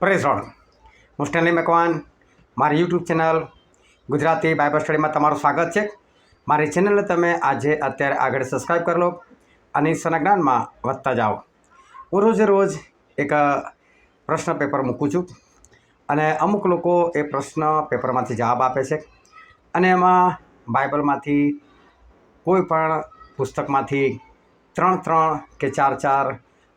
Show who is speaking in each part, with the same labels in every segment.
Speaker 1: Praise Lord હું Stanley Makwan, મારી YouTube channel Gujarati Bible સ્ટડીમાં તમારું સ્વાગત છે. મારી ચેનલને તમે આજે અત્યારે આગળ સબસ્ક્રાઈબ કરી લો અને જ્ઞાનમાં વધતા જાઓ. હું રોજે રોજ એક પ્રશ્ન પેપર મૂકું છું અને અમુક લોકો એ પ્રશ્ન પેપરમાંથી જવાબ આપે છે અને એમાં બાઇબલમાંથી કોઈ પણ પુસ્તકમાંથી ત્રણ ત્રણ કે ચાર ચાર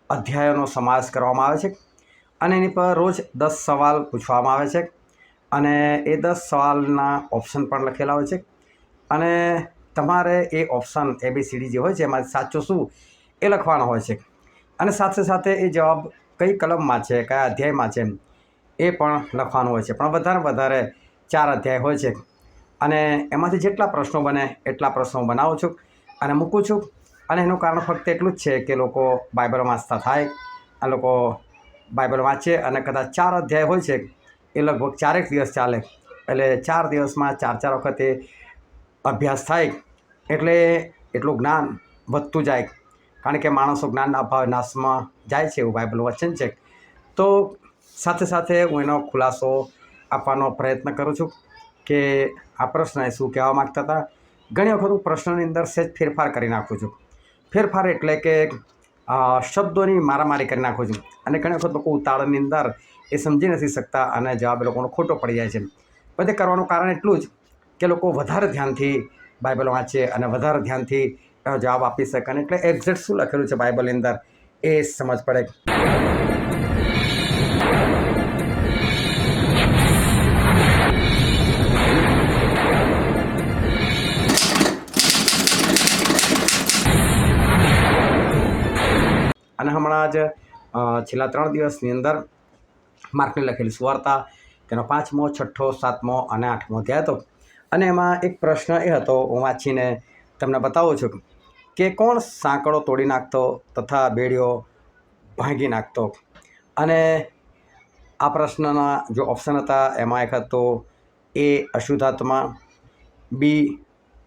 Speaker 1: અધ્યાયોનો સમાવેશ કરવામાં આવે છે. અને એની પર રોજ દસ સવાલ પૂછવામાં આવે છે. અને એ દસ સવાલના ઓપ્શન પણ લખેલા હોય છે. અને તમારે એ ઓપ્શન એબીસીડી જે હોય છે, એમાં સાચું શું એ લખવાનો હોય છે. અને સાથે સાથે એ જવાબ કઈ કલમમાં છે, કયા અધ્યાયમાં છે, એ પણ લખવાનું હોય છે. પણ વધારે વધારે ચાર અધ્યાય હોય છે. અને એમાંથી જેટલા પ્રશ્નો બને એટલા પ્રશ્નો બનાવું છું અને મૂકું છું. અને એનું કારણ ફક્ત એટલું જ છે કે લોકો બાઇબલ વાંચતા થાય, આ લોકો બાઇબલ વાંચે અને કદાચ ચાર અધ્યાય હોય છે, એ લગભગ ચારેક દિવસ ચાલે. એટલે ચાર દિવસમાં ચાર ચાર વખતે અભ્યાસ થાય, એટલે એટલું જ્ઞાન વધતું જાય. કારણ કે માણસો જ્ઞાનના અભાવે નાશમાં જાય છે એવું બાઇબલ વચન છે. તો સાથે સાથે હું એનો ખુલાસો આપવાનો પ્રયત્ન કરું છું કે આ પ્રશ્ન શું કહેવા માગતા હતા? ઘણી વખત હું પ્રશ્નની અંદર સહેજ ફેરફાર કરી નાખું છું. ફેરફાર એટલે કે શબ્દોની મારામારી કરી નાખું છું. અને ઘણી વખત લોકો ઉતાળની અંદર એ સમજી નથી શકતા અને જવાબ એ લોકોનો ખોટો પડી જાય છે. બધે કરવાનું કારણ એટલું જ કે લોકો વધારે ધ્યાનથી બાઇબલ વાંચે અને વધારે ધ્યાનથી જવાબ આપી શકે અને એટલે એક્ઝેક્ટ શું લખેલું છે બાઇબલની અંદર એ સમજ પડે. અને હમણાં જ છેલ્લા ત્રણ દિવસની અંદર માર્કને લખેલી સુવાર્તા, તેનો પાંચમો, છઠ્ઠો, સાતમો અને આઠમો અધ્યાય હતો. અને એમાં એક પ્રશ્ન એ હતો, હું વાંચીને તમને બતાવું છું કે કોણ સાંકળો તોડી નાખતો તથા બેડીઓ ભાંગી નાખતો? અને આ પ્રશ્નના જો ઓપ્શન હતા, એમાં એક હતો એ અશુદ્ધાત્મા, બી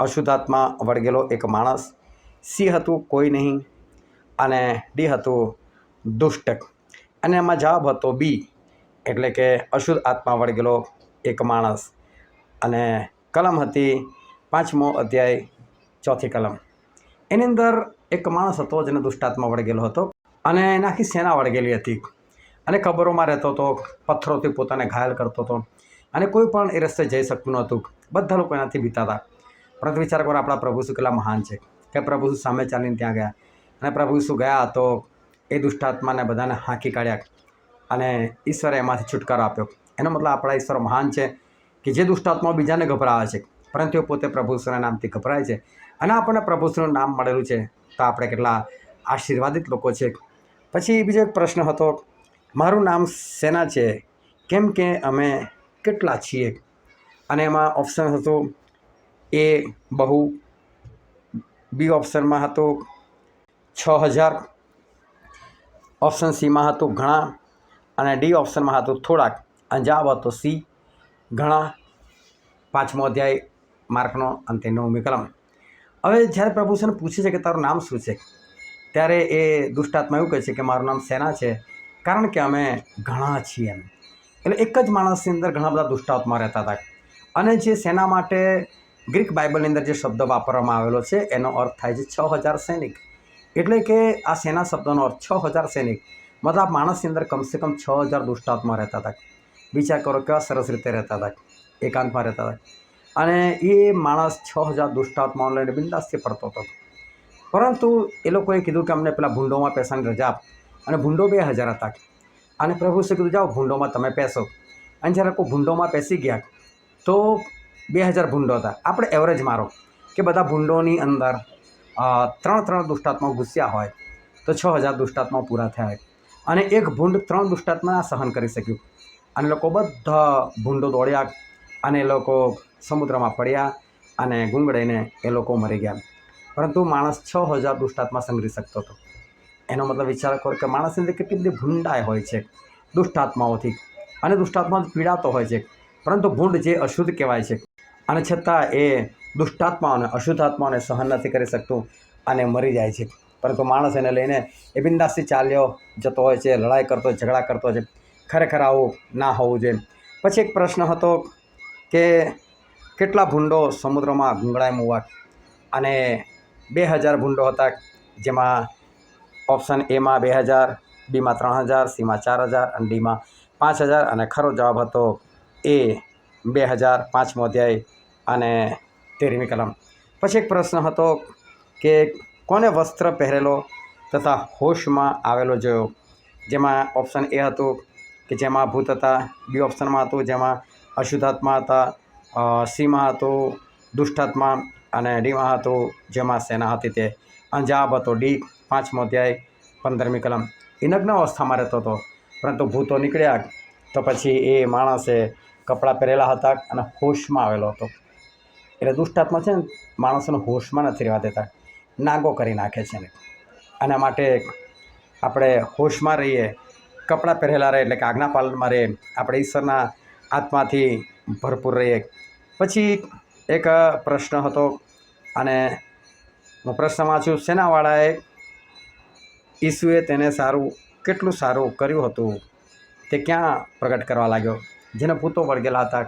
Speaker 1: અશુદ્ધાત્મા વળગેલો એક માણસ, સી હતું કોઈ નહીં અને ડી હતું દુષ્ટ અને એમાં જવાબ હતો બી, એટલે કે અશુદ્ધ આત્મા વળગેલો એક માણસ. અને કલમ હતી પાંચમો અધ્યાય, ચોથી કલમ. એની અંદર એક માણસ હતો જેને દુષ્ટાત્મા વળગેલો હતો અને એના આખી સેના વળગેલી હતી. અને કબરોમાં રહેતો હતો, પથ્થરોથી પોતાને ઘાયલ કરતો હતો. અને કોઈ પણ એ રસ્તે જઈ શકતું નહોતું. બધા લોકો એનાથી બીતા હતા પરંતુ વિચાર કરો, આપણા પ્રભુ શું કેટલા મહાન છે. કે પ્રભુ શું સામે ચાલીને ત્યાં ગયા. અને પ્રભુ ઈસુ ગયા તો એ દુષ્ટાત્માને બધાને હાંકી કાઢ્યા અને ઈશ્વરે એમાંથી છુટકારો આપ્યો. એનો મતલબ આપણા ઈશ્વર મહાન છે કે જે દુષ્ટાત્માઓ બીજાને ગભરાવે છે, પરંતુ એ પોતે પ્રભુ ઈશ્વરના નામથી ગભરાય છે. અને આપણને પ્રભુ ઈશ્વરનું નામ મળેલું છે તો આપણે કેટલા આશીર્વાદિત લોકો છે. પછી બીજો એક પ્રશ્ન હતો, મારું નામ સેના છે, કેમ કે અમે કેટલા છીએ? અને એમાં ઓપ્શન હતું એ બહુ, બી ઓપ્શનમાં હતું છ હજાર. ઓપ્શન સીમાં હતું ઘણા અને ડી ઓપ્શનમાં હતું થોડાક. અંજાબ હતો સી ઘણા. પાંચમો અધ્યાય માર્કનો અંતે નવમી કલમ. હવે જ્યારે પ્રભુષણ પૂછે છે કે તારું નામ શું છે, ત્યારે એ દુષ્ટાત્મા એવું કહે છે કે મારું નામ સેના છે, કારણ કે અમે ઘણા છીએ એમ. એટલે એક જ માણસની અંદર ઘણા બધા દુષ્ટાત્મા રહેતા હતા. અને જે સેના માટે ગ્રીક બાઇબલની અંદર જે શબ્દ વાપરવામાં આવેલો છે, એનો અર્થ થાય છે છ હજાર સૈનિક. એટલે કે આ સેના શબ્દનો અર્થ છ હજાર સૈનિક, મતલબ માણસની અંદર કમસે કમ છ હજાર દુષ્ટાત્મા રહેતા હતા. વિચાર કરો કેવા સરસ રીતે રહેતા હતા, એકાંતમાં રહેતા હતા. અને એ માણસ છ હજાર દુષ્ટાત્માઓ લઈને બિંદાસથી પડતો હતો. પરંતુ એ લોકોએ કીધું કે અમને પેલા ભૂંડોમાં પેસાની રજા આપ અને ભૂંડો બે હજાર હતા. અને પ્રભુ શ્રી કીધું, જાઓ ભૂંડોમાં તમે પેસો. અને જ્યારે લોકો ભૂંડોમાં પેસી ગયા, તો બે હજાર ભૂંડો હતા. આપણે એવરેજ મારો કે બધા ભૂંડોની અંદર ત્રણ ત્રણ દુષ્ટાત્મા ઘૂસ્યા હોય તો છ હજાર દુષ્ટાત્મા પૂરા થયા અને એક ભૂંડ ત્રણ દુષ્ટાત્મા સહન કરી શક્યું. અને લોકો બધા ભૂંડો દોડ્યા અને એ લોકો સમુદ્રમાં પડ્યા અને ગુંગળાઈને એ લોકો મરી ગયા. પરંતુ માણસ છ હજાર દુષ્ટાત્મા સંગ્રહી શકતો હતો. એનો મતલબ વિચાર કરો કે માણસની અંદર કેટલી બધી ભૂંડાઈ હોય છે, દુષ્ટાત્માઓથી. અને દુષ્ટાત્મા પીડાતો હોય છે, પરંતુ ભૂંડ જે અશુદ્ધ કહેવાય છે. અને છતાં એ દુષ્ટાત્માઓને, અશુદ્ધાત્માઓને સહન નથી કરી શકતું અને મરી જાય છે. પરંતુ માણસ એને લઈને એ બિંદાસથી ચાલ્યો જતો હોય છે, લડાઈ કરતો ઝઘડા કરતો છે. ખરેખર આવું ના હોવું જોઈએ. પછી એક પ્રશ્ન હતો કે કેટલા ભૂંડો સમુદ્રમાં ગુંગળાય મુવા? અને બે હજાર ભૂંડો હતા, જેમાં ઓપ્શન એમાં બે હજાર બીમાં ત્રણ હજાર સીમાં ચાર હજાર અને ડીમાં પાંચ હજાર. અને ખરો જવાબ હતો એ બે હજાર પાંચમો અધ્યાય. અને તેરમી કલમ. પછી એક પ્રશ્ન હતો કે કોને વસ્ત્ર પહેરેલો તથા હોશમાં આવેલો જોયો? જેમાં ઓપ્શન એ હતું કે જેમાં ભૂત હતા બી ઓપ્શનમાં હતું જેમાં અશુદ્ધાત્મા હતા સીમા હતું દુષ્ટાત્મા અને ડીમાં હતું જેમાં સેના હતી તે. અંજાબ હતો ડી પાંચમો અધ્યાય, પંદરમી કલમ. એ નગ્ન અવસ્થામાં રહેતો હતો. પરંતુ ભૂતો નીકળ્યા તો પછી એ માણસે કપડાં પહેરેલા હતા અને હોશમાં આવેલો હતો. એટલે દુષ્ટાત્મા છે ને માણસોને હોશમાં નથી રહેવા દેતા. નાગો કરી નાખે છે ને આના માટે આપણે હોશમાં રહીએ, કપડાં પહેરેલા રહે એટલે કે આજ્ઞા પાલનમાં રહીએ, આપણે ઈશ્વરના આત્માથી ભરપૂર રહીએ. પછી એક પ્રશ્ન હતો અને હું પ્રશ્ન વાંચું શેનાવાળાએ ઈસુએ તેને સારું, કેટલું સારું કર્યું હતું? તે ક્યાં પ્રગટ કરવા લાગ્યો? જેને ભૂતો વળગેલા હતા.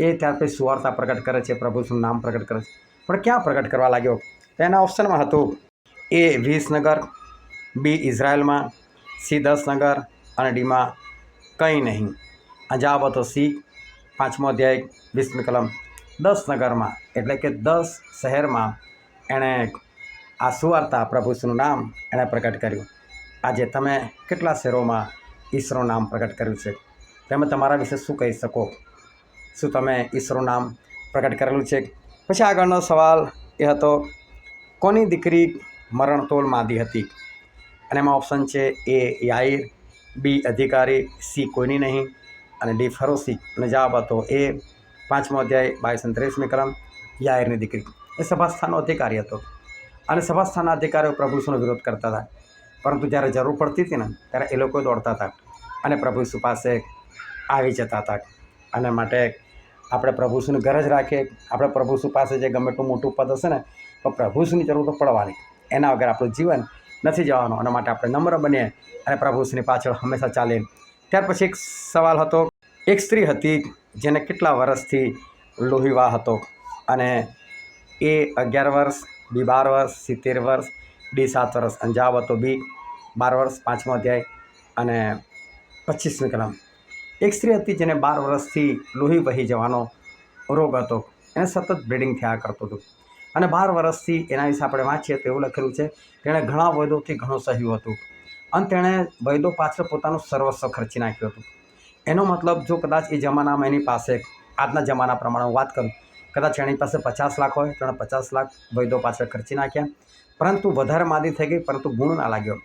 Speaker 1: એ ત્યાર પછી સુવાર્તા પ્રગટ કરે છે, પ્રભુનું નામ પ્રગટ કરે છે. પણ ક્યાં પ્રગટ કરવા લાગ્યો? એના ઓપ્શનમાં હતું એ વિસનગર બી ઇઝરાયલમાં, સી દસનગર અને ડીમાં કંઈ નહીં. જવાબ હતો સી, પાંચમો અધ્યાય, વીસમી કલમ. દસનગરમાં એટલે કે દસ શહેરમાં એણે આ સુવાર્તા પ્રભુસનું નામ એણે પ્રગટ કર્યું. આજે તમે કેટલા શહેરોમાં ઈસરો નામ પ્રગટ કર્યું છે? તમે તમારા વિશે શું કહી શકો? શું તમે ઈસરોનું નામ પ્રગટ કરેલું છે? પછી આગળનો સવાલ એ હતો, કોની દીકરી મરણતોલ માંદી હતી? અને એમાં ઓપ્શન છે એ યાઈર બી અધિકારી સી કોઈની નહીં, અને ડી ફરોસી અને જવાબ હતો એ પાંચમો અધ્યાય બાવીસ અને ત્રીસમી કલમ યાયરની દીકરી. એ સભાસ્થાનનો અધિકારી હતો. અને સભાસ્થાનના અધિકારીઓ પ્રભુસુનો વિરોધ કરતા હતા. પરંતુ જ્યારે જરૂર પડતી હતી ને, ત્યારે એ લોકો દોડતા હતા. અને પ્રભુ ઈસુ પાસે આવી જતા હતા. અને માટે આપણે પ્રભુશ્રીની ઘર જ રાખીએ. આપણે પ્રભુસુ પાસે જે ગમે એટલું મોટું પદ હશે ને, તો પ્રભુશ્રીની જરૂર તો પડવાની. એના વગર આપણું જીવન નથી જવાનું. અને માટે આપણે નમ્ર બનીએ અને પ્રભુશ્રીની પાછળ હંમેશા ચાલીએ. ત્યાર પછી એક સવાલ હતો. એક સ્ત્રી હતી જેને કેટલા વર્ષથી લોહીવાહ હતો અને એ અગિયાર વર્ષ, બી બાર વર્ષ, સિત્તેર વર્ષ, ડી સાત વર્ષ અને જવાબ હતો બી બાર વર્ષ, પાંચમો અધ્યાય અને પચીસમી કલમ. એક સ્ત્રી હતી જેને બાર વર્ષથી લોહી વહી જવાનો રોગ હતો. એને સતત બ્લીડિંગ થયા કરતું હતું. અને બાર વર્ષથી એના વિશે આપણે વાંચીએ તો એવું લખેલું છે, તેણે ઘણા વૈદોથી ઘણું સહ્યું હતું. અને તેણે વૈદો પાછળ પોતાનું સર્વસ્વ ખર્ચી નાખ્યું હતું. એનો મતલબ, જો કદાચ એ જમાનામાં એની પાસે, આજના જમાના પ્રમાણે હું વાત કરું, કદાચ એની પાસે પચાસ લાખ હોય તો એણે પચાસ લાખ વૈદો પાછળ ખર્ચી નાખ્યા. પરંતુ વધારે માદી થઈ ગઈ, પરંતુ ગુણ ના લાગ્યો.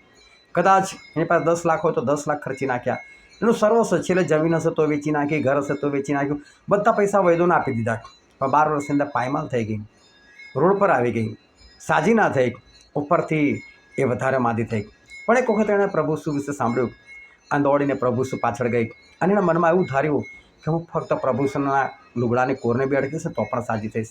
Speaker 1: કદાચ એની પાસે દસ લાખ હોય તો દસ લાખ ખર્ચી નાખ્યા. એનું સર્વસ્વ છેલ્લે જમીન હશે તો વેચી નાખી, ઘર હશે તો વેચી નાખ્યું. બધા પૈસા વૈદોને આપી દીધા. પણ બાર વર્ષની અંદર પાયમાલ થઈ ગઈ. રોડ પર આવી ગઈ. સાજી ના થઈ. ઉપરથી એ વધારે માદી થઈ. પણ એક વખત એણે પ્રભુ શું વિશે સાંભળ્યું અને દોડીને પ્રભુ પાછળ ગઈ. અને એના મનમાં એવું ધાર્યું કે હું ફક્ત પ્રભુસુના લુગડાની કોરને બી અડકીશ તો પણ સાજી થઈશ.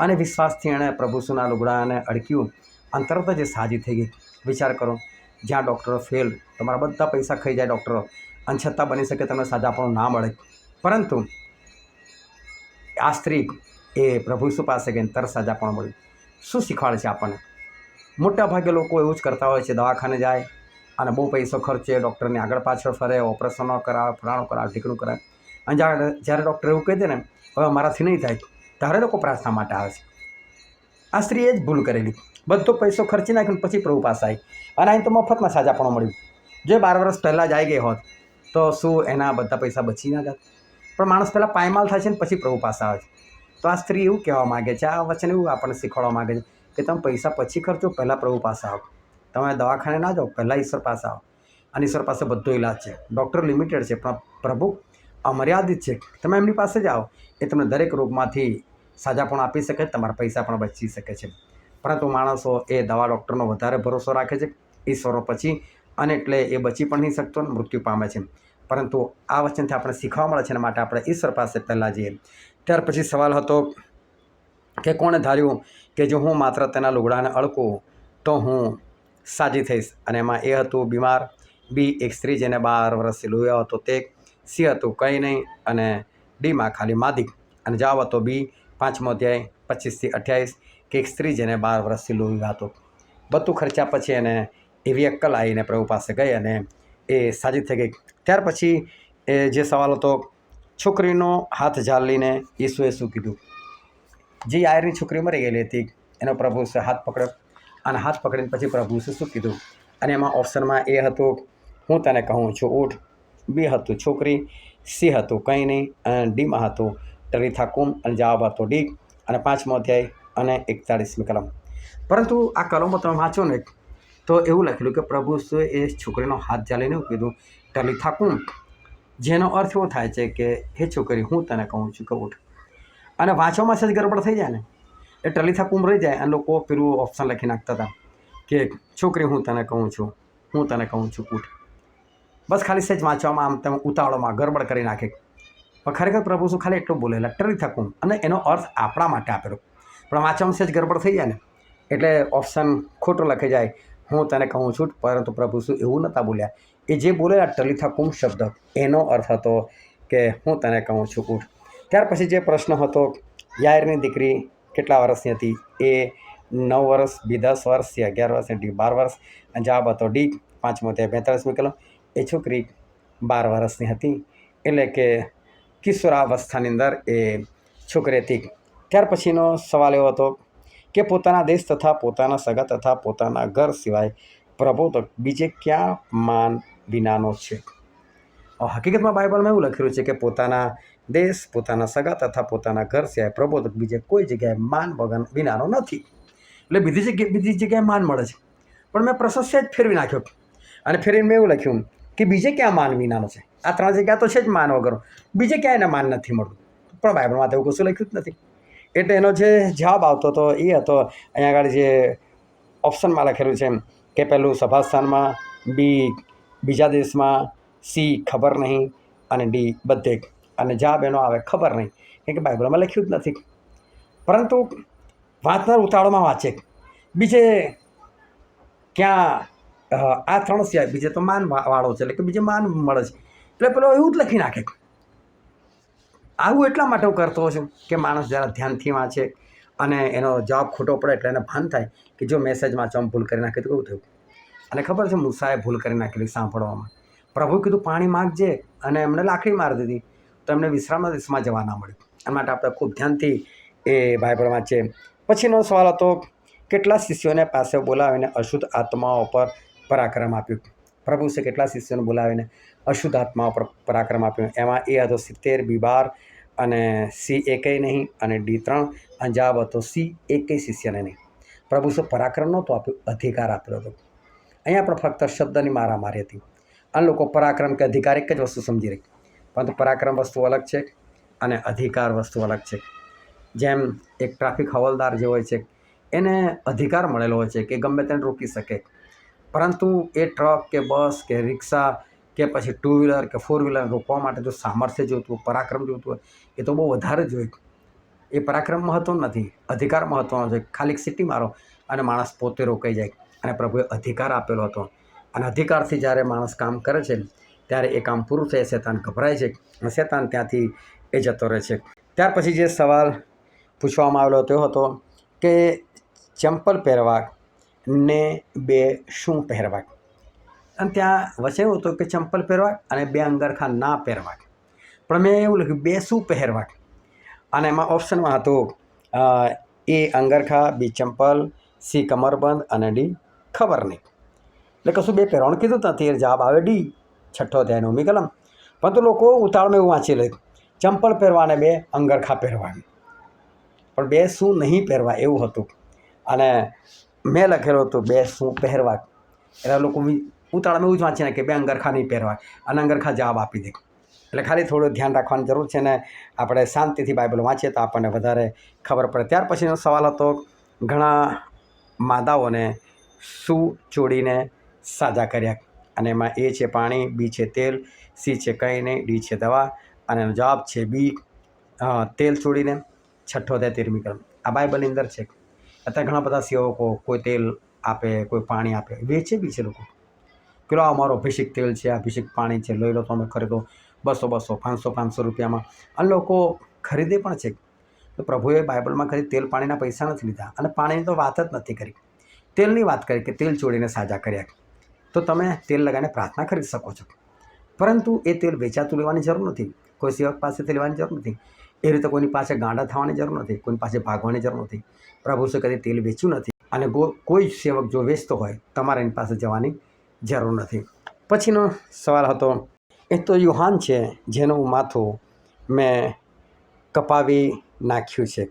Speaker 1: અને વિશ્વાસથી એણે પ્રભુસુના લુગડાને અડક્યું અને તરત જ એ સાજી થઈ ગઈ. વિચાર કરો, જ્યાં ડૉક્ટરો ફેલ તમારા બધા પૈસા ખાઈ જાય ડૉક્ટરો અને છતાં બની શકે તમને સાજાપણું ના મળે. પરંતુ આ સ્ત્રી એ પ્રભુ શું પાસે ગઈને તરત સાજાપણું મળ્યું શું શીખવાડે છે આપણને? મોટા ભાગે લોકો એવું જ કરતા હોય છે, દવાખાને જાય અને બહુ પૈસો ખર્ચે, ડૉક્ટરને આગળ પાછળ ફરે, ઓપરેશનો કરાવે, ફલાણું કરાવે, ઢીકણું કરાવે. અને જ્યારે ડૉક્ટર એવું કહી દે ને, હવે મારાથી નહીં થાય, ત્યારે લોકો પ્રાર્થના માટે આવે છે. આ સ્ત્રીએ જ ભૂલ કરેલી. બધો પૈસો ખર્ચી નાખ્યો પછી પ્રભુ પાસે આવી. અને અહીં તો મફતમાં સાજાપણું મળ્યું જે બાર વર્ષ પહેલાં જ આવી ગઈ હોત તો શું એના બધા પૈસા બચી ના જાત પણ માણસ પહેલાં પાયમાલ થાય છે ને પછી પ્રભુ પાસે આવે છે. તો આ સ્ત્રી એવું કહેવા માગે છે, આ વચન એવું આપણને શીખવાડવા માગે છે કે તમે પૈસા પછી ખર્ચો, પહેલાં પ્રભુ પાસે આવો. તમે દવાખાને ના જાઓ, પહેલાં ઈશ્વર પાસે આવો. અને ઈશ્વર પાસે બધો ઇલાજ છે. ડૉક્ટર લિમિટેડ છે, પણ પ્રભુ અમર્યાદિત છે. તમે એમની પાસે જ આવો. એ તમને દરેક રોગમાંથી સાજા પણ આપી શકે, તમારા પૈસા પણ બચી શકે છે. પરંતુ માણસો એ દવા ડૉક્ટરનો વધારે ભરોસો રાખે છે. ઈશ્વરો પછી અને એટલે એ બચી પણ નહીં શકતો ને મૃત્યુ પામે છે. પરંતુ આ વચનથી આપણે શીખવા મળે છે એના માટે આપણે ઈશ્વર પાસે પહેલાં જઈએ. ત્યાર પછી સવાલ હતો કે કોણે ધાર્યું કે જો હું માત્ર તેના લુગડાને અળકું તો હું સાજી થઈશ? અને એમાં એ હતું બીમાર. બી, એક સ્ત્રી જેને બાર વર્ષથી લોહી હતો તે સી હતું, કંઈ નહીં. અને ડીમાં ખાલી માદિક અને જવાબ હતો બી, પાંચમો અધ્યાય, પચીસથી અઠ્યાવીસ, કે એક સ્ત્રી જેને બાર વર્ષથી લોહી હતો. બધું ખર્ચા પછી એને એવી અક્કલ આવીને પ્રભુ પાસે ગઈ અને એ સાજી થઈ ગઈ. ત્યાર પછી એ જે સવાલ હતો, છોકરીનો હાથ ઝાલીને ઈસુએ શું કીધું? જે આયરની છોકરી મરી ગયેલી હતી, એનો પ્રભુ હાથ પકડ્યો અને હાથ પકડીને પછી પ્રભુ શું કીધું? અને એમાં ઓપ્શનમાં એ હતું, હું તને કહું છું ઊઠ બી હતું છોકરી, સી હતું કંઈ નહીં અને ડીમાં હતું. ટરીથા કુમ અને જવાબ હતો ડી અને પાંચમો અધ્યાય અને એકતાળીસમી કલમ. પરંતુ આ કલમો તમે વાંચો ને તો એવું લખેલું કે પ્રભુ એ છોકરીનો હાથ ચાલીને એવું કીધું, ટલી થાકું. જેનો અર્થ એવો થાય છે કે, હે છોકરી, હું તને કહું છું કે ઉઠ. અને વાંચવામાં જ ગરબડ થઈ જાય ને? એ ટલીથા કુંભ રહી જાય અને લોકો પેલું ઓપ્શન લખી નાખતા હતા કે, છોકરી, હું તને કહું છું, હું તને કહું છું ઉઠ. બસ ખાલી સહેજ વાંચવામાં, આમ તમે ઉતાવળમાં ગરબડ કરી નાખે. પણ ખરેખર પ્રભુ શું ખાલી એટલું બોલેલા ટલીથા કુંભ અને એનો અર્થ આપણા માટે આપેલો. પણ વાંચવામાં સહેજ ગરબડ થઈ જાય ને? એટલે ઓપ્શન ખોટો લખી જાય. હું તને કહું છું, પરંતુ પ્રભુ શું એવું નહોતા બોલ્યા. એ જે બોલેલા ટલીથા કુમ શબ્દ, એનો અર્થ હતો કે હું તને કહું છું, ઉઠ. ત્યાર પછી જે પ્રશ્ન હતો યાયરની દીકરી કેટલા વર્ષની હતી? એ નવ વર્ષ, બી દસ વર્ષ, સી અગિયાર વર્ષ, ડી બાર વર્ષ, અને જવાબ હતો ડી, પાંચમો તે બેતાળીસમી કલમ. એ છોકરી બાર વર્ષની હતી, એટલે કે કિશોરાવસ્થાની અંદર એ છોકરી હતી. ત્યાર પછીનો સવાલ એવો હતો કે પોતાના દેશ તથા પોતાના સગા તથા પોતાના ઘર સિવાય પ્રબોધક બીજે ક્યાં માન વિનાનો છે? હકીકતમાં બાઇબલમાં એવું લખેલું છે કે પોતાના દેશ, પોતાના સગા તથા પોતાના ઘર સિવાય પ્રબોધક બીજે કોઈ જગ્યાએ માન વગર વિનાનો નથી. એટલે બીજી જગ્યાએ બીજી જગ્યાએ માન મળે છે. પણ મેં પ્રશસ્ય જ ફેરવી નાખ્યો. અને ફેરવીને મેં એવું લખ્યું કે બીજે ક્યાં માન વિનાનો છે? આ ત્રણ જગ્યા તો છે જ માન વગરનો. બીજે ક્યાંય એને માન નથી મળતું. પણ બાઇબલમાં તો એવું કશું લખ્યું જ નથી. એટલે એનો જે જવાબ આવતો હતો એ હતો અહીંયા આગળ જે ઓપ્શનમાં લખેલું છે કે પહેલું સભાસ્થાનમાં, બી બીજા દેશમાં, સી ખબર નહીં અને ડી બધે. અને જવાબ એનો આવે ખબર નહીં. કેમ કે બાઇબલમાં લખ્યું જ નથી. પરંતુ વાંચનાર ઉતાળોમાં વાંચે. બીજે ક્યાં આ ત્રણ સિવાય બીજે તો માન વાળો છે, એટલે કે બીજે માન મળે છે. એટલે પેલો એવું જ લખી નાખે. આવું એટલા માટે હું કરતો છું કે માણસ જરા ધ્યાનથી વાંચે અને એનો જવાબ ખોટો પડે એટલે એને ભાન થાય કે જો મેસેજ વાંચો ભૂલ કરી નાખી તો કેવું થયું? અને ખબર છે મૂસાએ ભૂલ કરી નાખેલી સાંભળવામાં. પ્રભુ કીધું, પાણી માગજે. અને એમણે લાકડી મારી દીધી. તો એમને વિશ્રામના દેશમાં જવા ના મળ્યું. એના માટે આપણે ખૂબ ધ્યાનથી એ બાઇબલ વાંચીએ. પછીનો સવાલ હતો, કેટલા શિષ્યોને પાસે બોલાવીને અશુદ્ધ આત્માઓ પર પરાક્રમ આપ્યું? પ્રભુ છે, કેટલા શિષ્યોને બોલાવીને અશુદ્ધ આત્માઓ પર પરાક્રમ આપ્યું? એમાં એ હતો, સિત્તેર બી બાર અને સી એકેય નહીં અને ડી ત્રણ. અને જવાબ હતો સી એકેય શિષ્યને નહીં. પ્રભુ શું પરાક્રમ નહોતો આપ્યો? અધિકાર આપેલો હતો. અહીંયા પણ ફક્ત શબ્દની મારામારી હતી. અને લોકો પરાક્રમ કે અધિકાર એક જ વસ્તુ સમજી રહી. પરંતુ પરાક્રમ વસ્તુ અલગ છે અને અધિકાર વસ્તુ અલગ છે. જેમ એક ટ્રાફિક હવાલદાર જે હોય છે, એને અધિકાર મળેલો હોય છે કે ગમે તેને રોકી શકે. પરંતુ એ ટ્રક કે બસ કે રિક્ષા કે પછી ટુ વ્હીલર કે ફોર વ્હીલર રોકવા માટે જો સામર્થ્ય જોઈતું હોય પરાક્રમ જોઈતું હોય એ તો બહુ વધારે જોઈએ એ પરાક્રમ મહત્વનો નથી. અધિકાર મહત્વનો છે. ખાલી સિટી મારો અને માણસ પોતે રોકાઈ જાય. અને પ્રભુએ અધિકાર આપેલો હતો. અને અધિકારથી જ્યારે માણસ કામ કરે છે, ત્યારે એ કામ પૂરું થાય, શેતાન ગભરાય છે અને શેતાન ત્યાંથી એ જતો રહે છે. ત્યાર પછી જે સવાલ પૂછવામાં આવેલો તે હતો કે ચંપલ પહેરવા ને બે શું પહેરવા અને ત્યાં વચ્ચે એવું હતું કે ચંપલ પહેરવા અને બે અંગરખા ના પહેરવા પણ મેં એવું લખ્યું, બે શું પહેરવા અને એમાં ઓપ્શનમાં હતું એ અંગરખા, બી ચંપલ, સી કમરબંધ અને ડી ખબર નહીં એટલે કશું બે પહેરવાનું કીધું નથી જવાબ આવે ડી, છઠ્ઠો અધ્યાય નવમી કલમ. પરંતુ લોકો ઉતાળમાં એવું વાંચી લે, ચંપલ પહેરવા અને બે અંગરખા પહેરવા પણ બે શું નહીં પહેરવા એવું હતું. અને મેં લખેલું હતું, બે શું પહેરવા એટલે લોકો ઉતાળામાં એવું જ વાંચી નાખે બે અંગરખા નહીં પહેરવા અને અંગરખા જવાબ આપી દે. એટલે ખાલી થોડું ધ્યાન રાખવાની જરૂર છે ને આપણે શાંતિથી બાઇબલ વાંચીએ તો આપણને વધારે ખબર પડે. ત્યાર પછીનો સવાલ હતો, ઘણા માદાઓને શું ચોડીને સાજા કર્યા? અને એમાં એ છે પાણી, બી છે તેલ, સી છે કંઈ નહીં, ડી છે દવા. અને એનો જવાબ છે બી તેલ ચોડીને છઠ્ઠો તેરમી કલમ. આ બાઇબલની અંદર છે. અત્યારે ઘણા બધા સેવકો કોઈ તેલ આપે, કોઈ પાણી આપે. વેચે બી છે લોકો. પેલો અમારો અભિષેક તેલ છે અભિષેક પાણી છે, લઈ લો તમે ખરીદો. બસો બસો, પાંચસો પાંચસો રૂપિયામાં. અને લોકો ખરીદે પણ છે. તો પ્રભુએ બાઇબલમાં ખરી તેલ પાણીના પૈસા નથી લીધા. અને પાણીની તો વાત જ નથી કરી. તેલની વાત કરી કે તેલ ચોડીને સાજા કર્યા. તો તમે તેલ લગાવીને પ્રાર્થના કરી શકો છો. પરંતુ એ તેલ વેચાતું લેવાની જરૂર નથી. કોઈ સેવક પાસેથી લેવાની જરૂર નથી. એ રીતે કોઈની પાસે ગાંડા થવાની જરૂર નથી. કોઈની પાસે ભાગવાની જરૂર નથી. પ્રભુ સે કદી તેલ વેચ્યું નથી? અને કોઈ સેવક જો વેચતો હોય, તમારે એની પાસે જવાની જરૂર નથી. પછીનો સવાલ હતો, એ તો યુહાન છે, જેનું માથું મેં કપાવી નાખ્યું છે.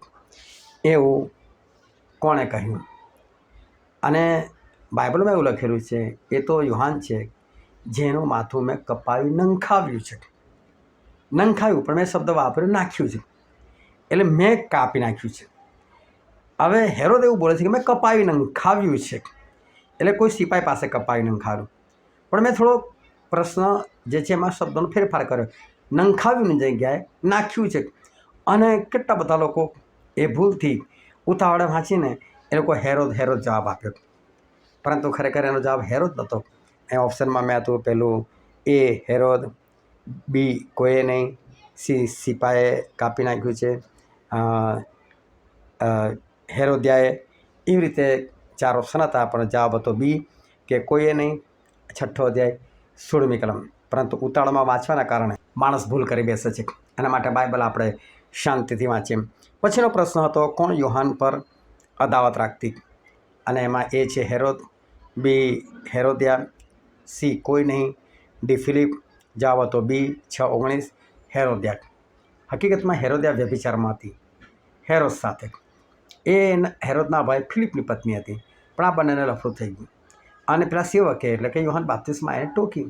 Speaker 1: એવું કોણે કહ્યું? અને બાઇબલમાં એવું લખેલું છે, એ તો યુહાન છે, જેનું માથું મેં કપાવી નંખાવ્યું છે. નંખાવ્યું પણ મેં શબ્દ વાપર્યો, નાખ્યું છે. એટલે મેં કાપી નાખ્યું છે. હવે હેરોદ એવું બોલે છે કે, મેં કપાવી નંખાવ્યું છે. એટલે કોઈ સિપાઈ પાસે કપાવી નંખાવ્યું પણ મેં થોડો પ્રશ્ન જે છે એમાં શબ્દોનો ફેરફાર કર્યો. નંખાવ્યુંની જગ્યાએ, નાખ્યું છે. અને કેટલા બધા લોકો એ ભૂલથી ઉતાવળે વાંચીને એ લોકો હેરોદ હેરોદ જવાબ આપ્યો. પરંતુ ખરેખર એનો જવાબ હેરો જ નહોતો. એ ઓપ્શનમાં મેં હતું પેલું એ હેરોદ બી કોઈએ નહીં, સી સિપાએ કાપી નાખ્યું છે હેરોદિયાએ એવી રીતે ચાર ઓપ્શન હતા પણ જવાબ હતો બી કે કોઈએ નહીં. છઠ્ઠો અધ્યાય, સોળમી કલમ. પરંતુ ઉતાળમાં વાંચવાના કારણે માણસ ભૂલ કરી બેસે છે. એના માટે બાઇબલ આપણે શાંતિથી વાંચીએ. પછીનો પ્રશ્ન હતો, કોણ યુહાન પર અદાવત રાખતી? અને એમાં એ છે હેરોદ, બી હેરોદિયા, સી કોઈ નહીં. ડી ફિલિપ, જવાબ હતો બી છ ઓગણીસ, હેરોદિયા. હકીકતમાં હેરોદિયા વ્યભિચારમાં હતી. હેરોદ સાથે. એ હેરોદના ભાઈ ફિલિપની પત્ની હતી. પણ આ બંનેને લફડું થઈ ગયું. અને પેલા સેવકે, એટલે કે યોહાન બાપ્તિસમાં એને ટોકી.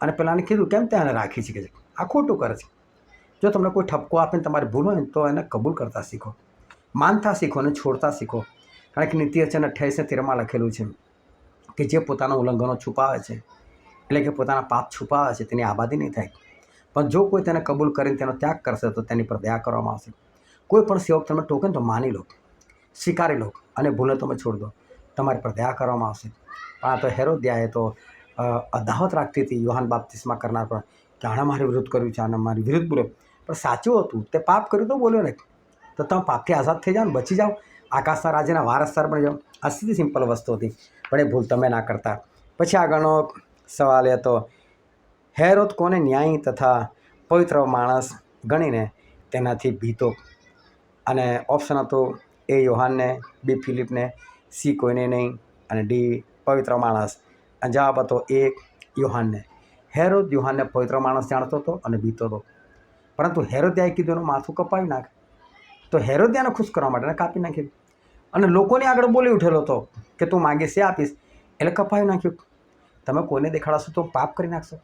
Speaker 1: અને પેલાને કીધું, કેમ તે એને રાખી છે કે આ ખોટું કરે છે. જો તમને કોઈ ઠપકો આપીને તમારે ભૂલ હોય તો એને કબૂલ કરતા શીખો. માનતા શીખો અને છોડતા શીખો. કારણ કે નીતિ વચન અઠ્યાવીસને તેરમાં લખેલું છે કે જે પોતાના ઉલ્લંઘનો છુપાવે છે, એટલે કે પોતાના પાપ છુપાવે છે, તેની આબાદી નહીં થાય. પણ જો કોઈ તેને કબૂલ કરીને તેનો ત્યાગ કરશે, તો તેની પર દયા કરવામાં આવશે. કોઈ પણ સેવક તમે ટોકે તો માની લો. સ્વીકારી લો અને ભૂલને તમે છોડ દો. તમારી પર દયા કરવામાં આવશે. પણ આ તો હેરોદ્યાએ તો અદાવત રાખતી હતી યુહાન બાપ્તિસ્મા કરનાર પર કે આણે મારી વિરુદ્ધ કર્યું છે, આને મારી વિરુદ્ધ બોલ્યો. પણ સાચું હતું. તે પાપ કર્યું તો બોલ્યો ને. તો તમે પાપથી આઝાદ થઈ જાઓ ને, બચી જાઓ. આકાશના રાજ્યના વારસદાર બની જાઓ. આ સીધી સિમ્પલ વસ્તુ હતી. પણ એ ભૂલ તમે ના કરતા. પછી આગળનો સવાલ એ હતો, હેરોદ કોને ન્યાયી તથા પવિત્ર માણસ ગણીને તેનાથી ભીતો? અને ઓપ્શન હતું એ યોહાનને, બી ફિલિપને, સી કોઈને નહીં અને ડી પવિત્ર માણસ. અને જવાબ હતો એ યોહાનને. હેરોદ યોહાનને પવિત્ર માણસ જાણતો હતો અને બીતો હતો. પરંતુ હેરોદ્યાએ કીધું એનું માથું કપાવી નાખ. તો હેરોદ્યાને ખુશ કરવા માટે કાપી નાખ્યું. અને લોકોની આગળ બોલી ઉઠેલો હતો કે તું માગીશ એ આપીશ. એટલે કપાવી નાખ્યું. તમે કોઈને દેખાડશો તો પાપ કરી નાખશો.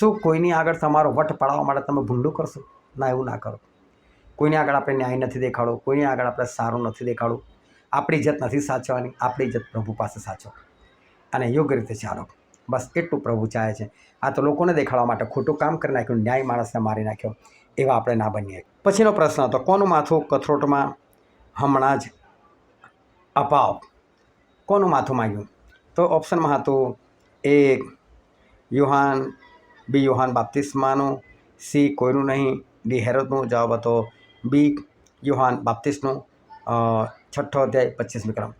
Speaker 1: શું કોઈની આગળ તમારો વટ પડાવવા માટે તમે ભૂંડું કરશો? ના, એવું ના કરો. કોઈની આગળ આપણે ન્યાય નથી દેખાડો, કોઈને આગળ આપણે સારું નથી દેખાડવું આપણી ઇજ્જત નથી સાચવવાની, આપણી ઇજ્જત પ્રભુ પાસે સાચો. અને યોગ્ય રીતે ચાલો. બસ એટલું પ્રભુ ચાહે છે. આ તો લોકોને દેખાડવા માટે ખોટું કામ કરી નાખ્યું, ન્યાય માણસને મારી નાખ્યો. એવા આપણે ના બનીએ. પછીનો પ્રશ્ન હતો, કોનું માથું કથરોટમાં હમણાં જ અપાવ? કોનું માથું માંગ્યું? તો ઓપ્શનમાં હતું એ યુહાન, બી યુહાન બાપ્તિસ્માનું, સી કોઈનું નહીં, ડી હેરોદનો. જવાબ હતો બી યુહાન બાપ્તિસ્ટનો છઠ્ઠો અધ્યાય પચીસમી ક્રમ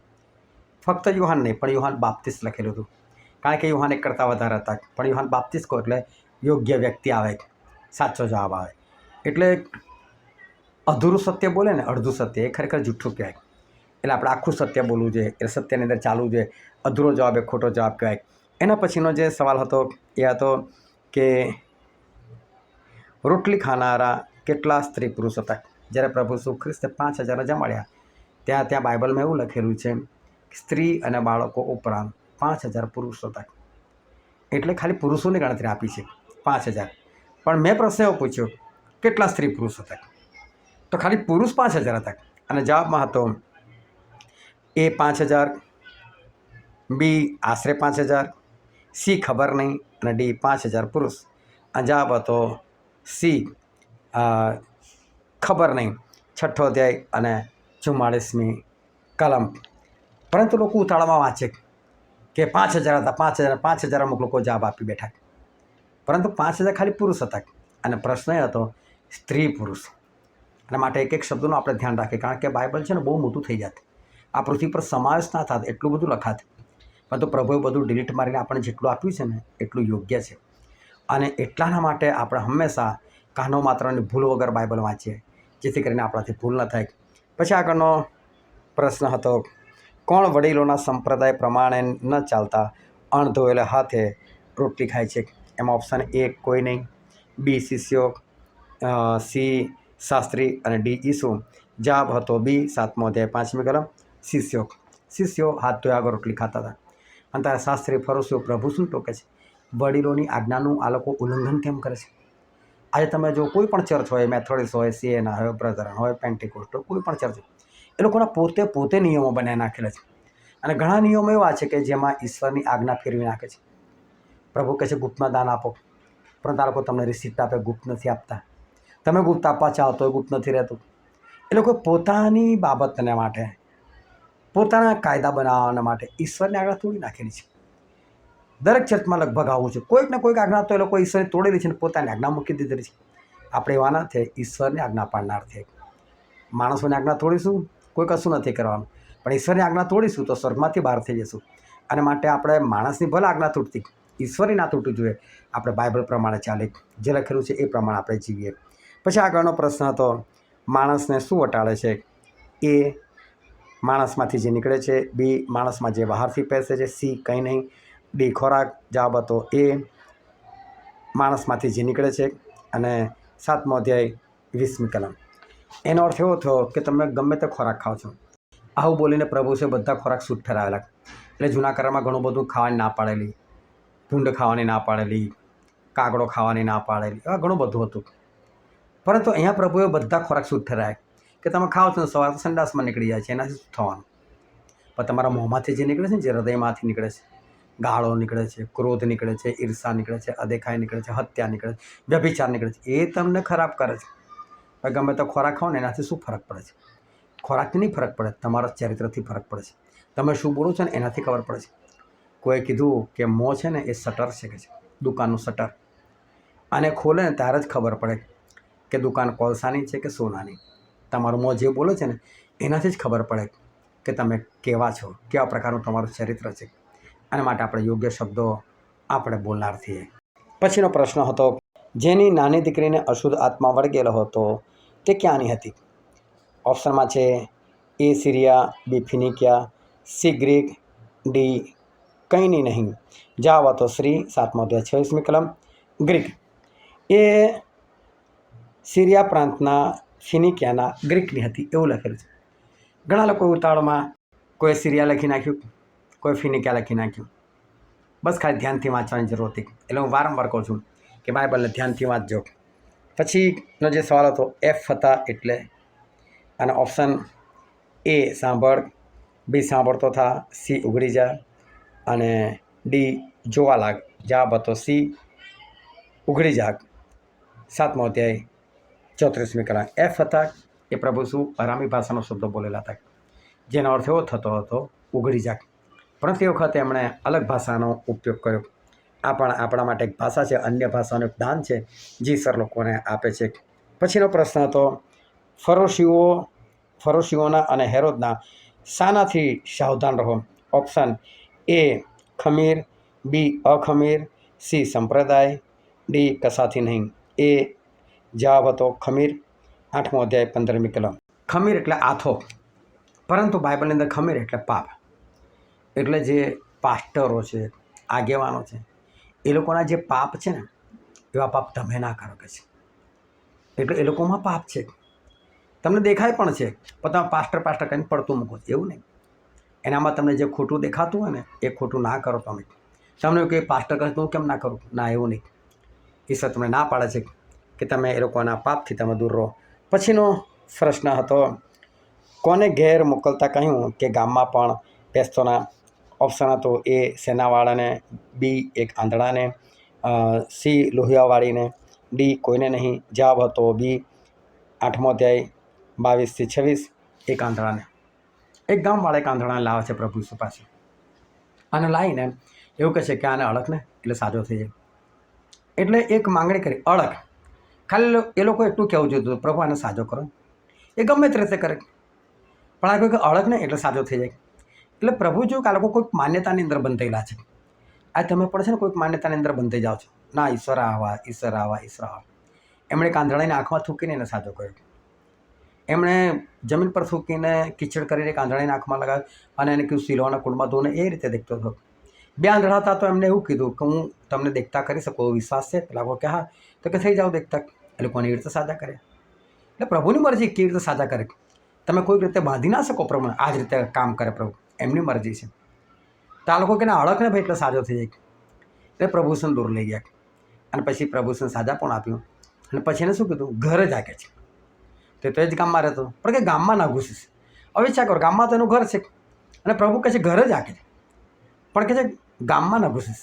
Speaker 1: ફક્ત યુહાન નહીં, પણ યુહાન બાપ્તિસ્ટ લખેલું હતું. કારણ કે યુહાન એક કરતાં વધારે હતા. પણ યુહાન બાપ્તિસ્ટ કહો એટલે યોગ્ય વ્યક્તિ આવે. સાચો જવાબ આવે. એટલે અધૂરું સત્ય બોલે ને અડધું સત્ય, એ ખરેખર જૂઠું કહેવાય. એટલે આપણે આખું સત્ય બોલવું જોઈએ. એટલે સત્યની અંદર ચાલવું જોઈએ. અધૂરો જવાબ એ ખોટો જવાબ કહેવાય. એના પછીનો જે સવાલ હતો, એ હતો કે રોટલી ખાનારા કેટલા સ્ત્રી પુરુષ હતા? જ્યારે પ્રભુ શ્રી ખ્રિસ્તે પાંચ હજાર જમાડ્યા, ત્યાં ત્યાં બાઇબલમાં એવું લખેલું છે સ્ત્રી અને બાળકો ઉપરાંત પાંચ હજાર પુરુષો હતા. એટલે ખાલી પુરુષોની ગણતરી આપી છે, પાંચ હજાર. પણ મેં પ્રશ્ન એવો પૂછ્યો, કેટલા સ્ત્રી પુરુષ હતા? તો ખાલી પુરુષ પાંચ હજાર હતા. અને જવાબમાં હતો, એ પાંચ હજાર, બી આશરે પાંચ હજાર, સી ખબર નહીં, અને ડી પાંચ હજાર પુરુષ. અને જવાબ હતો, સી ખબર નહીં. છઠ્ઠો અધ્યાય અને ચુમ્માળીસમી કલમ. પરંતુ લોકો ઉતાળામાં વાંચે કે પાંચ હજાર હતા, પાંચ હજાર પાંચ હજાર અમુક લોકો જવાબ આપી બેઠા. પરંતુ પાંચ હજાર ખાલી પુરુષ હતા. અને પ્રશ્ન એ હતો, સ્ત્રી પુરુષ. અને માટે એક એક શબ્દનું આપણે ધ્યાન રાખીએ, કારણ કે બાઇબલ છે ને બહુ મોટું થઈ જાત. આ પૃથ્વી પર સમાવેશ ના થાત, એટલું બધું લખાત. પરંતુ પ્રભુએ બધું ડિલીટ મારીને આપણને જેટલું આપ્યું છે ને, એટલું યોગ્ય છે. અને એટલાના માટે આપણે હંમેશા કાનો માત્રની ભૂલ વગર બાઇબલ વાંચીએ. જેથી કરીને આપણાથી ભૂલ ન થાય. પછી આગળનો પ્રશ્ન હતો, કોણ વડીલોના સંપ્રદાય પ્રમાણે ન ચાલતા અણધોયેલા હાથે રોટલી ખાય છે? એમાં ઓપ્શન એ કોઈ નહીં. બી શિષ્યો સી શાસ્ત્રી અને ડી ઈસુ. જવાબ હતો બી સાતમો અધ્યાય, પાંચમી કલમ. શિષ્યો. શિષ્યો હાથ ધોયા આગળ રોટલી ખાતા હતા. અને તારા શાસ્ત્રી ફરોશીઓ પ્રભુ શું ટોકે છે? વડીલોની આજ્ઞાનું આ લોકો ઉલ્લંઘન કેમ કરે છે? આજે તમે જો કોઈ પણ ચર્ચ હોય મેથોડિસ હોય સીએના હોય બ્રધરન હોય પેન્ટિકોસ્ટ હોય, કોઈ પણ ચર્ચ એ લોકોના પોતે પોતે નિયમો બનાવી નાખેલા છે. અને ઘણા નિયમો એવા છે કે જેમાં ઈશ્વરની આજ્ઞા ફેરવી નાખે છે. પ્રભુ કહે છે ગુપ્તમાં દાન આપો. પરંતુ આ લોકો તમને રિસિપ્ટ આપે, ગુપ્ત નથી આપતા. તમે ગુપ્ત આપવા ચાહો તો ગુપ્ત નથી રહેતું. એ લોકો પોતાની બાબતને માટે, પોતાના કાયદા બનાવવાના માટે ઈશ્વરને આગળ તોડી નાખેલી છે. દરેક ચર્ચમાં લગભગ આવું છે. કોઈક ને કોઈક આજ્ઞા તો એ લોકો ઈશ્વરે તોડેલી છે ને પોતાની આજ્ઞા મૂકી દીધેલી છે. આપણે એવા નથી ઈશ્વરની આજ્ઞા પાડનાર છે માણસોની આજ્ઞા તોડીશું, કોઈ કશું નથી કરવાનું. પણ ઈશ્વરની આજ્ઞા તોડીશું તો સ્વર્ગમાંથી બહાર થઈ જશું. અને માટે આપણે માણસની ભલે આજ્ઞા તૂટતી, ઈશ્વરની ના તૂટવું જોઈએ. આપણે બાઇબલ પ્રમાણે ચાલે, જે લખેલું છે એ પ્રમાણે આપણે જીવીએ. પછી આગળનો પ્રશ્ન હતો, માણસને શું વટાળે છે? એ માણસમાંથી જે નીકળે છે, બી માણસમાં જે બહારથી પહેરશે છે, સી કંઈ નહીં. ડી ખોરાક જવાબ હતો એ માણસમાંથી જે નીકળે છે અને સાતમો અધ્યાય વીસમી કલમ. એનો અર્થ એવો થયો કે તમે ગમે તે ખોરાક ખાઓ છો. આવું બોલીને પ્રભુ છે બધા ખોરાક છૂટ ઠરાવેલા. એટલે જૂના કરારમાં ઘણું બધું ખાવાની ના પાડેલી, ભૂંડ ખાવાની ના પાડેલી, કાગડો ખાવાની ના પાડેલી, આ ઘણું બધું હતું. પરંતુ અહીંયા પ્રભુએ બધા ખોરાક છૂટ ઠરાયા કે તમે ખાઓ છો સવારે સંડાસમાં નીકળી જાય છે, એનાથી શું થવાનું? પણ તમારા મોંમાંથી જે નીકળે છે ને, જે હૃદયમાંથી નીકળે છે ગાળો નીકળે છે, ક્રોધ નીકળે છે, ઈર્ષા નીકળે છે, અદેખાઈ નીકળે છે, હત્યા નીકળે છે, વ્યભિચાર નીકળે છે. એ તમને ખરાબ કરે છે. ગમે તો ખોરાક ખાઓ ને એનાથી શું ફરક પડે છે? ખોરાકથી નહીં ફરક પડે, તમારા ચરિત્રથી ફરક પડે છે. તમે શું બોલો છો ને એનાથી ખબર પડે છે. કોઈ કીધું કે મોં છે ને એ શટર છે કે છે, દુકાનનું શટર અને ખોલે ને ત્યારે જ ખબર પડે કે દુકાન કોલસાની છે કે સોનાની. તમારું મોં જે બોલે છે ને, એનાથી જ ખબર પડે કે તમે કેવા છો, કેવા પ્રકારનું તમારું ચરિત્ર છે. અને માટે આપણે યોગ્ય શબ્દો આપણે બોલનાર છીએ. પછીનો પ્રશ્ન હતો, જેની નાની દીકરીને અશુદ્ધ આત્મા વળગેલો હતો, તે ક્યાંની હતી? ઓપ્શનમાં છે, A Syria, B Phoenicia, C Greek, D કંઈની નહીં. જવાબ તો શ્રી સાતમો અધ્યાય છવ્વીસમી કલમ, ગ્રીક. એ સિરિયા પ્રાંતના ફિનિકિયાના ગ્રીકની હતી એવું લખેલું છે. ઘણા લોકો ઉતાવળમાં કોઈ સિરિયા લખી નાખ્યું. કોઈ ફિનિકિયા લખી નાખ્યું. બસ ખાલી ધ્યાનથી વાંચવાની જરૂર હતી. એટલે હું વારંવાર કહું છું કે બાઇબલને ધ્યાનથી વાંચજો. પછીનો જે સવાલ હતો એફ હતા એટલે? અને ઓપ્શન એ સાંભળ બી સાંભળતો થા સી ઉઘડી જા, અને ડી જોવા લાગ. જવાબ હતો સી ઉઘડી જાગ સાતમો અધ્યાય, ચોત્રીસમી કલાક. એફ હતા એ પ્રભુ શું? અરામી ભાષાનો શબ્દો બોલેલા હતા. જેનો અર્થ એવો થતો હતો, ઉઘડી જાગ પરંતુ તે વખતે એમણે અલગ ભાષાનો ઉપયોગ કર્યો. આ પણ આપણા માટે એક ભાષા છે, અન્ય ભાષાનું એક દાન છે, જે સર લોકોને આપે છે. પછીનો પ્રશ્ન હતો, ફરોશીઓ, ફરોશીઓના અને હેરોદના શાનાથી સાવધાન રહો. ઓપ્શન એ, ખમીર, બી, અખમીર, સી, સંપ્રદાય, ડી કશાથી નહીં. એ જવાબ હતો, ખમીર. આઠમો અધ્યાય, પંદરમી કલમ. ખમીર એટલે આથો. પરંતુ બાઇબલની અંદર ખમીર એટલે પાપ. એટલે જે પાસ્ટરો છે, આગેવાનો છે, એ લોકોના જે પાપ છે ને, એવા પાપ તમે ના કરો કે છે. એટલે એ લોકોમાં પાપ છે. તમને દેખાય પણ છે, પણ તમે પાસ્ટર પાસ્ટર કરીને પડતું મૂકો છો, એવું નહીં. એનામાં તમને જે ખોટું દેખાતું હોય ને, એ ખોટું ના કરો તમે. તમને કે પાસ્ટર કરે તો હું કેમ ના કરું? ના, એવું નહીં. ઈશ્વર તમને ના પાડે છે કે તમે એ લોકોના પાપથી તમે દૂર રહો. પછીનો પ્રશ્ન હતો, કોને ઘેર મોકલતા કહ્યું કે ગામમાં પણ બેસતો ના? ઓપ્શન હતો એ સેનાવાળાને, બી એક આંધળાને સી લોહિયાવાળીને, ડી કોઈને નહીં. જવાબ હતો બી આઠમો અધ્યાય બાવીસથી છવ્વીસ, એક આંધળાને. એક ગામવાળા એક આંધળાને લાવે છે પ્રભુ ઈસુ પાસે. અને લાવીને એવું કહે છે કે આને અળખને એટલે સાજો થઈ જાય. એટલે એક માંગણી કરી અળખ ખાલી એ લોકો એટલું કહેવું જોઈતું પ્રભુ આને સાજો કરો. એ ગમે તે રીતે કરે. પણ આ કહ્યું કે અળગ નહીં એટલે સાજો થઈ જાય. એટલે પ્રભુ જો કે આ લોકો કોઈક માન્યતાની અંદર બંધાયેલા છે. આ તમે પણ છે ને કોઈક માન્યતાની અંદર બંધાઈ જાઓ છો. ના, ઈશ્વર આવા ઈશ્વર આવા ઈશ્વર આવા. એમણે કાંધળાની આંખમાં થૂકીને એને સાજો કર્યો. એમણે જમીન પર થૂકીને કિચડ કરીને કાંધળાની આંખમાં લગાવ્યો અને એને કીધું સિલોવાના કુંડમાં ધોને એ રીતે દેખતો હતો. બે આંધળા હતા તો એમને એવું કીધું કે, હું તમને દેખતા કરી શકું વિશ્વાસ છે? લોકો કે, હા. તો કે, થઈ જાઓ દેખતા. એ લોકોને એ રીતે સાજા કરે એટલે પ્રભુની મરજી કેવી રીતે સાજા કરે? તમે કોઈક રીતે બાંધી ના શકો પ્રભુને? આ જ રીતે કામ કરે પ્રભુ. એમની મરજી છે. તો આ લોકો કે ના અળક ભાઈ એટલે સાજો થઈ જાય. એટલે પ્રભુસન દૂર લઈ ગયા. અને પછી પ્રભુસન સાજા પણ આપ્યું. અને પછી એને શું કીધું? ઘર જ આગે છે. તે તો એ જ ગામમાં રહેતો. પણ કે ગામમાં ના ઘૂસીશ હવે વિચાર કરો, ગામમાં તો એનું ઘર છે. અને પ્રભુ કહે છે ઘર જ આગે છે. પણ કે છે ગામમાં ના ઘૂસીશ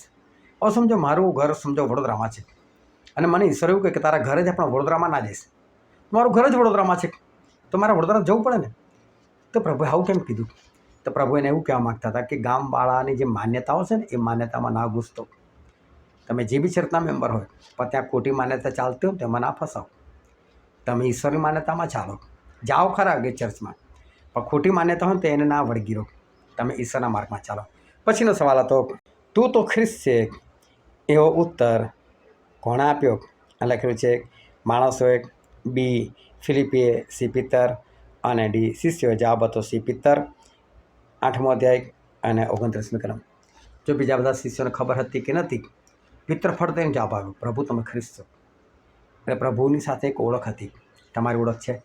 Speaker 1: હવે સમજો મારું ઘર સમજો વડોદરામાં છે. અને મને ઈશ્વર એવું કે તારા ઘરે જ પણ વડોદરામાં ના જઈશ. મારું ઘર જ વડોદરામાં છે. તો મારે વડોદરા જવું પડે ને? તો પ્રભુએ આવું કેમ કીધું? તો પ્રભુ એને એવું કહેવા માગતા હતા કે ગામવાળાની જે માન્યતાઓ છે ને, એ માન્યતામાં ના ઘૂસતો. તમે જે બી ચર્ચના મેમ્બર હોય, પણ ત્યાં ખોટી માન્યતા ચાલતી હોય તેમાં ના ફસાવો. તમે ઈશ્વરની માન્યતામાં ચાલો. જાઓ ખરા કે ચર્ચમાં, પણ ખોટી માન્યતા હોય તો એને ના વળગી રહો. તમે ઈશ્વરના માર્ગમાં ચાલો. પછીનો સવાલ હતો, તું તો ખ્રિસ્ત છે, એવો ઉત્તર કોણે આપ્યો? આ લખેલું છે, માણસોએ બી ફિલિપીએ સી પિત્તર અને ડી શિષ્યો જવાબ હતો સી પિત્તર. આઠમો અધ્યાય અને ઓગણત્રીસમી કલમ. જો બીજા બધા શિષ્યોને ખબર હતી કે નથી પિત્તર ફરતે જવાબ આવ્યો, પ્રભુ, તમે ખ્રિસ્ત એટલે પ્રભુની સાથે એક ઓળખ હતી. તમારી ઓળખ છે?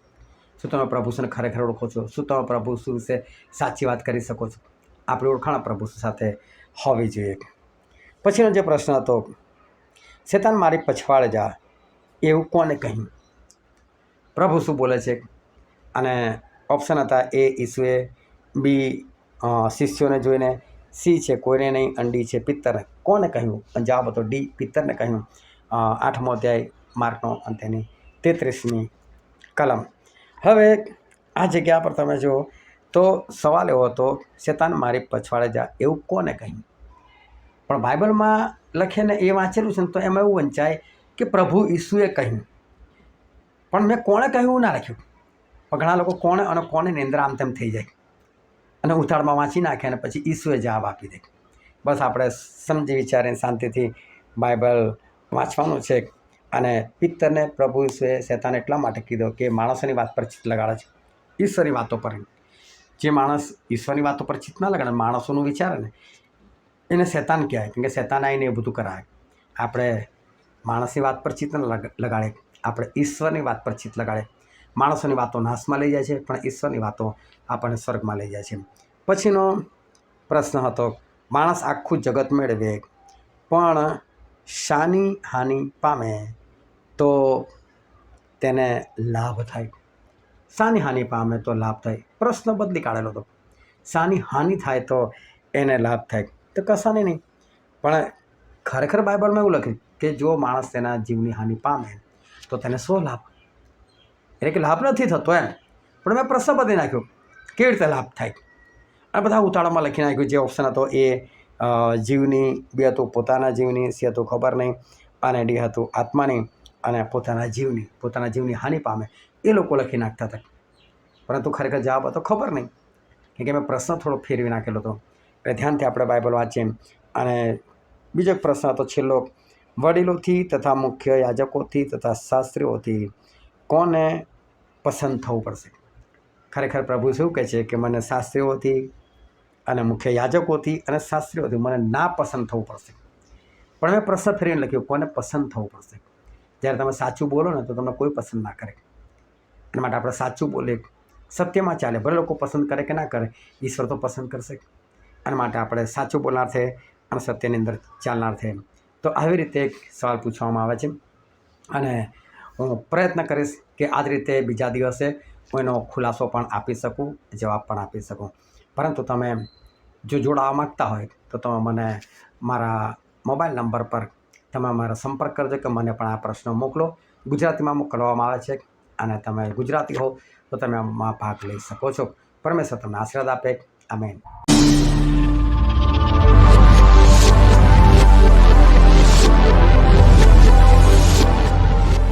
Speaker 1: શું તમે પ્રભુ ખરેખર ઓળખો છો? શું તમે પ્રભુ શું વિશે સાચી વાત કરી શકો છો? આપણી ઓળખાણ પ્રભુ સાથે હોવી જોઈએ. પછીનો જે પ્રશ્ન હતો, શેતાન મારી પછવાડે જા. એવું કોને કહ્યું? પ્રભુ શું બોલે છે? અને ઓપ્શન હતા એ ઈસુએ બી શિષ્યોને જોઈને, સી છે, કોઈને નહીં અંડી છે, પિત્તરને. કોને કહ્યું? જવાબ હતો ડી, પિત્તરને કહ્યું. આઠમો અધ્યાય, માર્કનો અને તેની તેત્રીસમી કલમ. હવે, આ જગ્યા પર તમે જુઓ, તો સવાલ એવો હતો, શેતાન મારી પછવાડે જા. એવું કોને કહ્યું? પણ બાઇબલમાં લખીને એ વાંચેલું છે ને, તો એમાં એવું વંચાય કે પ્રભુ ઈસુએ કહ્યું. પણ મેં કોણે કહ્યું? ના લખ્યું. પણ ઘણા લોકો કોણે અને કોને નિંદ્રા આમ તેમ થઈ જાય. અને ઉથાળમાં વાંચી નાખે અને પછી ઈસુએ જવાબ આપી દે. બસ આપણે સમજી વિચારીને શાંતિથી બાઇબલ વાંચવાનું છે. અને પિત્તરને પ્રભુ ઈસુએ શેતાન એટલા માટે કીધો કે માણસોની વાત પર ચિત્ત લગાડે છે. ઈશ્વરની વાતો પર જે માણસ ઈશ્વરની વાતો પર ચિત્ત ના લગાડે, માણસોનું વિચારે ને, એને શેતાન કહેવાય. કેમ કે શેતાન આવીને એ બધું કરાવે. આપણે માણસની વાત પર ચિત્ત લગાડે. આપણે ઈશ્વરની વાત પર ચિત્ત લગાડે. માણસોની વાતો નાશમાં લઈ જાય છે, પણ ઈશ્વરની વાતો આપણને સ્વર્ગમાં લઈ જાય છે. પછીનો પ્રશ્ન હતો, માણસ આખું જગત મેળવે, પણ શાની હાનિ પામે તો તેને લાભ થાય. શાની હાનિ પામે તો લાભ થાય. પ્રશ્ન બદલી કાઢેલો હતો. શાની હાનિ થાય તો એને લાભ થાય. તો કશાની નહીં. પણ ખરેખર બાઇબલમાં એવું લખ્યું કે જો માણસ તેના જીવની હાનિ પામે, તો તેને શું લાભ? એટલે કે લાભ નથી થતો એમ. પણ મેં પ્રશ્ન બદલી નાખ્યો. કેવી રીતે લાભ થાય? આ બધા ઉતાળામાં લખી નાખ્યું જે ઓપ્શન હતો એ જીવની, બે હતું પોતાના જીવની, સી હતું ખબર નહીં, અને ડી હતું આત્માની, અને પોતાના જીવની પોતાના જીવની હાનિ પામે. એ લોકો લખી નાખતા હતા. પરંતુ ખરેખર જવાબ હતો ખબર નહીં. કેમ કે મેં પ્રશ્ન થોડો ફેરવી નાખેલો હતો. એટલે ધ્યાનથી આપણે બાઇબલ વાંચીએ. અને બીજો પ્રશ્ન હતો છેલ્લો. વડીલોથી તથા મુખ્ય યાજકોથી તથા શાસ્ત્રીઓથી કોને પસંદ થવું પડશે? ખરેખર પ્રભુ શું કહે છે કે મને શાસ્ત્રીઓથી અને મુખ્ય યાજકોથી અને શાસ્ત્રીઓથી મને ના પસંદ થવું પડશે. પણ મેં પ્રશ્ન ફેરીને લખ્યું કોને પસંદ થવું પડશે. જ્યારે તમે સાચું બોલો ને તો તમને કોઈ પસંદ ના કરે. એના માટે આપણે સાચું બોલીએ. સત્યમાં ચાલે, ભલે લોકો પસંદ કરે કે ના કરે, ઈશ્વર તો પસંદ કરશે. એના માટે આપણે સાચું બોલનાર છે અને સત્યની અંદર ચાલનાર છે. તો આવી રીતે એક સવાલ પૂછવામાં આવે છે. અને હું પ્રયત્ન કરીશ કે આ જ રીતે બીજા દિવસે હું એનો ખુલાસો પણ આપી શકું, જવાબ પણ આપી શકું. પરંતુ તમે જો જોડાવા માગતા હોય, તો તમે મને મારા મોબાઈલ નંબર પર તમે મારા સંપર્ક કરજો કે મને પણ આ પ્રશ્નો મોકલો. ગુજરાતીમાં મોકલવામાં આવે છે અને તમે ગુજરાતી હો, તો તમે આમાં ભાગ લઈ શકો છો. પરમેશ્વર તમને આશીર્વાદ આપે. આમેન.